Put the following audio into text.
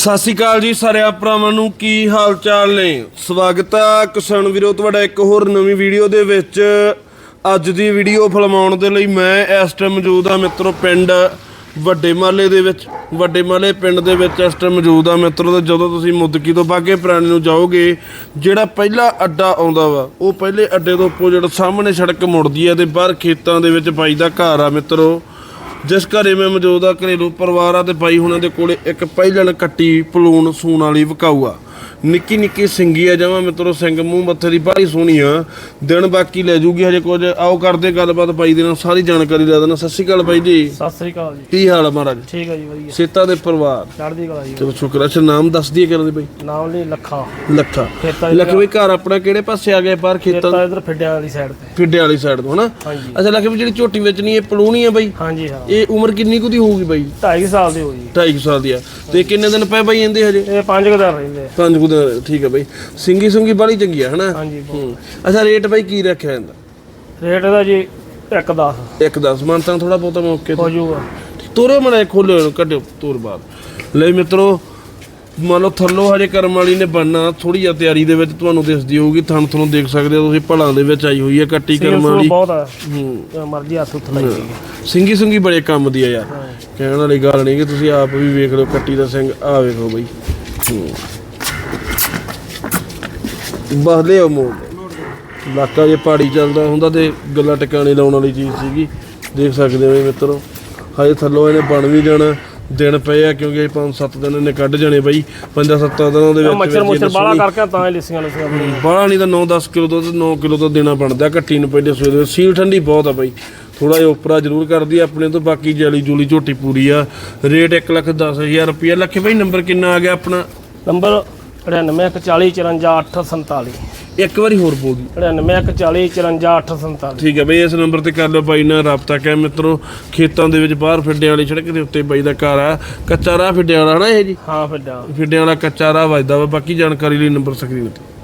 ਸਤਿ ਸ਼੍ਰੀ ਅਕਾਲ ਜੀ ਸਾਰਿਆਂ ਭਰਾਵਾਂ ਨੂੰ, ਕੀ ਹਾਲ ਚਾਲ ਨੇ? ਸਵਾਗਤ ਆ ਕਿਸਾਨ ਵੀਰੋ, ਤੁਹਾਡਾ ਇੱਕ ਹੋਰ ਨਵੀਂ ਵੀਡੀਓ ਦੇ ਵਿੱਚ। ਅੱਜ ਦੀ ਵੀਡੀਓ ਫਿਲਮਾਉਣ ਦੇ ਲਈ ਮੈਂ ਇਸ ਟਾਈਮ ਮੌਜੂਦ ਹਾਂ ਮਿੱਤਰੋ, ਪਿੰਡ ਵੱਡੇ ਮਾਲੇ ਦੇ ਵਿੱਚ। ਵੱਡੇ ਮਾਲੇ ਪਿੰਡ ਦੇ ਵਿੱਚ ਇਸ ਟਾਈਮ ਮੌਜੂਦ ਹਾਂ ਮਿੱਤਰੋ, ਤੇ ਜਦੋਂ ਤੁਸੀਂ ਮੁੱਦਕੀ ਤੋਂ ਬਾਗੇ ਪ੍ਰਾਣੀ ਨੂੰ ਜਾਓਗੇ, ਜਿਹੜਾ ਪਹਿਲਾ ਅੱਡਾ ਆਉਂਦਾ ਵਾ, ਉਹ ਪਹਿਲੇ ਅੱਡੇ ਤੋਂ ਆਪੋਜ਼ਿਟ ਸਾਹਮਣੇ ਸੜਕ ਮੁੜਦੀ ਹੈ ਤੇ ਬਾਹਰ ਖੇਤਾਂ ਦੇ ਵਿੱਚ ਬਾਈ ਦਾ ਘਰ ਆ ਮਿੱਤਰੋ। ਜਿਸ ਘਰੇ ਮੈਂ ਮੌਜੂਦ ਆ, ਘਰੇਲੂ ਪਰਿਵਾਰ ਆ ਤੇ ਬਾਈ ਹੁਣਾਂ ਦੇ ਕੋਲੇ ਇੱਕ ਪਹਿਲਣ ਕੱਟੀ ਪਲੂਣ ਸੂਣ ਵਾਲੀ ਵਿਕਾਊ ਆ। ਨਿੱਕੀ ਨਿੱਕੀ ਸਿੰਗੀ ਆ ਜਮਾ ਮਿੱਤਰੋ ਸਿੰਘ ਮੂੰਹ ਮੱਥੇ ਦੀ ਬਾਹਲੀ ਸੋਹਣੀ ਆ। ਦਿਨ ਬਾਕੀ ਲੈ ਜੂਗੀ ਹਜੇ ਕੁਝ। ਆਓ ਕਰਦੇ ਗੱਲਬਾਤ ਬਾਈ ਦੇ ਨਾਲ ਸਾਰੀ ਜਾਣਕਾਰੀ ਲੈ ਦੇਣਾ। ਸਤਿ ਸ਼੍ਰੀ ਅਕਾਲ ਬਾਈ ਜੀ। ਸਤਿ ਸ੍ਰੀ ਅਕਾਲ ਜੀ। ਕੀ ਹਾਲ ਆ ਮਹਾਰਾਜ? ਠੀਕ ਹੈ ਜੀ ਵਧੀਆ। ਸੇਤਾ ਦੇ ਪਰਿਵਾਰ। ਚੜ੍ਹਦੀ ਕਲਾ ਜੀ। ਚਲੋ ਸ਼ੁਕਰ ਅੱਛਾ ਨਾਮ ਦੱਸ ਦਈਏ ਕਰਦੇ ਬਾਈ ਨਾਮ ਲਈ ਲੱਖਾ। ਲੱਖਾ। ਖੇਤਾਂ ਲੱਖ ਵੀ ਘਰ ਆਪਣਾ ਕਿਹੜੇ ਪਾਸੇ ਆ ਗਿਆ ਬਾਹਰ ਖੇਤਾਂ ਖੇਤਾਂ ਇਧਰ ਫਿੱਡਿਆਂ ਵਾਲੀ ਸਾਈਡ ਤੇ। ਫਿੱਡੇ ਵਾਲੀ ਸਾਈਡ ਤੋਂ ਹਨਾ? ਹਾਂਜੀ। ਅੱਛਾ ਲੱਖ ਵੀ ਜਿਹੜੀ ਝੋਟੀ ਵੇਚਣੀ ਇਹ ਪਲੂਣੀ ਆ ਬਾਈ? ਹਾਂਜੀ ਹਾਂ। ਇਹ ਉਮਰ ਕਿੰਨੀ ਕੁ ਦੀ ਹੋਊਗੀ ਬਾਈ? 2.5 ਸਾਲ ਦੇ ਹੋ ਜੀ 2.5 ਸਾਲ ਦੀ ਆ। ਤੇ ਕਿੰਨੇ ਦਿਨ ਪਏ ਬਾਈ ਇਹਦੇ ਹਜੇ? ਇਹ ਪੰਜ ਕੁ ਦਿਨ ਰਹਿੰਦੇ ਆ। ਪੰਜ ਕੁ ਦਿਨ ਠੀਕ ਹੈ ਬਾਈ। ਸਿੰਗੀ ਸੁੰਗੀ ਬੜੀ ਚੰਗੀ ਆ ਹਨਾ? ਹਾਂਜੀ ਹੂੰ। ਅੱਛਾ ਰੇਟ ਬਾਈ ਕੀ ਰੱਖਿਆ ਇਹਦਾ? ਰੇਟ ਦਾ ਜੀ 1 10 ਇੱਕ 10 ਮਨ ਤਾਂ ਥੋੜਾ ਬਹੁਤਾ ਮੌਕੇ ਤੇ ਹੋ ਜਾਊਗਾ ਤੋਰੇ ਮਣੇ ਖੋਲੇ ਕੱਢਿਓ ਤੋਰ ਬਾਹਰ ਲੈ ਮਿੱਤਰੋ ਮੰਨ ਲਓ ਥੱਲੋਂ ਹਜੇ ਕਰਮ ਵਾਲੀ ਨੇ ਬਣਨਾ ਥੋੜੀ ਜਿਹੀ ਤਿਆਰੀ ਦੇ ਵਿੱਚ ਤੁਹਾਨੂੰ ਦਿਸਦੀ ਹੋਊਗੀ ਥਣ ਤੁਹਾਨੂੰ ਦੇਖ ਸਕਦੇ ਹੋ ਤੁਸੀਂ ਭਲਾਂ ਦੇ ਵਿੱਚ ਆਈ ਹੋਈ ਹੈ ਕੱਟੀ ਕਰਮ ਵਾਲੀ। ਬਹੁਤ ਆ। ਹੂੰ। ਮਰਜ਼ੀ ਹੱਥ ਉੱਤ ਲਾਈ ਸਿੰਗੀ ਸੁੰਗੀ ਬੜੇ ਕੰਮ ਦੀ ਆ ਯਾਰ। ਕਹਿਣ ਵਾਲੀ ਗੱਲ ਨਹੀਂ ਕਿ ਤੁਸੀਂ ਆਪ ਵੀ ਵੇਖ ਲਓ ਕੱਟੀ ਦਾ ਸਿੰਘ ਆ ਵੇਖੋ ਬਈ। ਹੂੰ। ਬਸ ਲਿਓ ਮੋੜ ਇਲਾਕਾ ਜੇ ਪਹਾੜੀ ਚੱਲਦਾ ਹੁੰਦਾ ਤੇ ਗੱਲਾਂ ਟਿਕਾਣੇ ਲਾਉਣ ਵਾਲੀ ਚੀਜ਼ ਸੀਗੀ। ਦੇਖ ਸਕਦੇ ਹੋ ਮਿੱਤਰੋ। ਹਜੇ ਥੱਲੋਂ ਇਹਨੇ ਬਣ ਵੀ ਜਾਣਾ। ਦਿਨ ਪਏ ਆ ਕਿਉਂਕਿ 5-7 ਦਿਨ ਇਹਨੇ ਕੱਢ ਜਾਣੇ ਬਾਈ। 5-7 ਦਿਨਾਂ ਦੇ ਵਿੱਚ ਮੱਛਰ ਮੁੱਛਰ ਬਾਲਾ ਕਰਕੇ ਤਾਂ ਇਹ ਲਿਸੀਆਂ ਲਿਸੀਆਂ। ਬਾਹਲਾ ਨਹੀਂ ਤਾਂ 9-10 ਕਿਲੋ ਤੋਂ 9 ਕਿਲੋ ਤੋਂ ਦੇਣਾ ਬਣਦਾ। ਕੱਟੀ ਨੂੰ ਪਹਿਲੇ ਸਵੇਰੇ ਦੇ। ਸੀਲ ਠੰਡੀ ਬਹੁਤ ਆ ਬਾਈ। ਥੋੜਾ ਜਿਹਾ ਉਪਰਾ ਜ਼ਰੂਰ ਕਰਦੀ ਆ। ਆਪਣੇ ਤੋਂ ਬਾਕੀ ਜਲੀ ਜੂਲੀ ਝੋਟੀ ਪੂਰੀ ਆ। ਰੇਟ 1 ਲੱਖ 10000 ਰੁਪਇਆ ਲੱਖੇ ਬਾਈ ਨੰਬਰ ਕਿੰਨਾ ਆ ਗਿਆ ਆਪਣਾ? ਨੰਬਰ 9914545847 ਇੱਕ ਵਾਰੀ ਹੋਰ ਬੋਲ ਦੀ 9914545847 ਠੀਕ ਹੈ ਬਈ ਇਸ ਨੰਬਰ ਤੇ ਕਰ ਲਓ ਬਾਈ ਨਾਲ ਰਾਬਤਾ ਕਰ ਮਿੱਤਰੋ ਖੇਤਾਂ ਦੇ ਵਿੱਚ ਬਾਹਰ ਫਿੱਡਿਆਂ ਵਾਲੀ ਸੜਕ ਦੇ ਉੱਤੇ ਬਾਈ ਦਾ ਘਰ ਆ। ਕੱਚਾ ਰਾਹ ਫਿੱਡਿਆਂ ਵਾਲਾ ਹਨਾ ਇਹ ਜੀ? ਹਾਂ ਫਿੱਡਾਂ ਫਿੱਡਿਆਂ ਵਾਲਾ ਕੱਚਾ ਰਾਹ ਵੱਜਦਾ ਵਾ ਬਾਕੀ ਜਾਣਕਾਰੀ ਲਈ ਨੰਬਰ ਸਕਰੀਨ ਤੇ।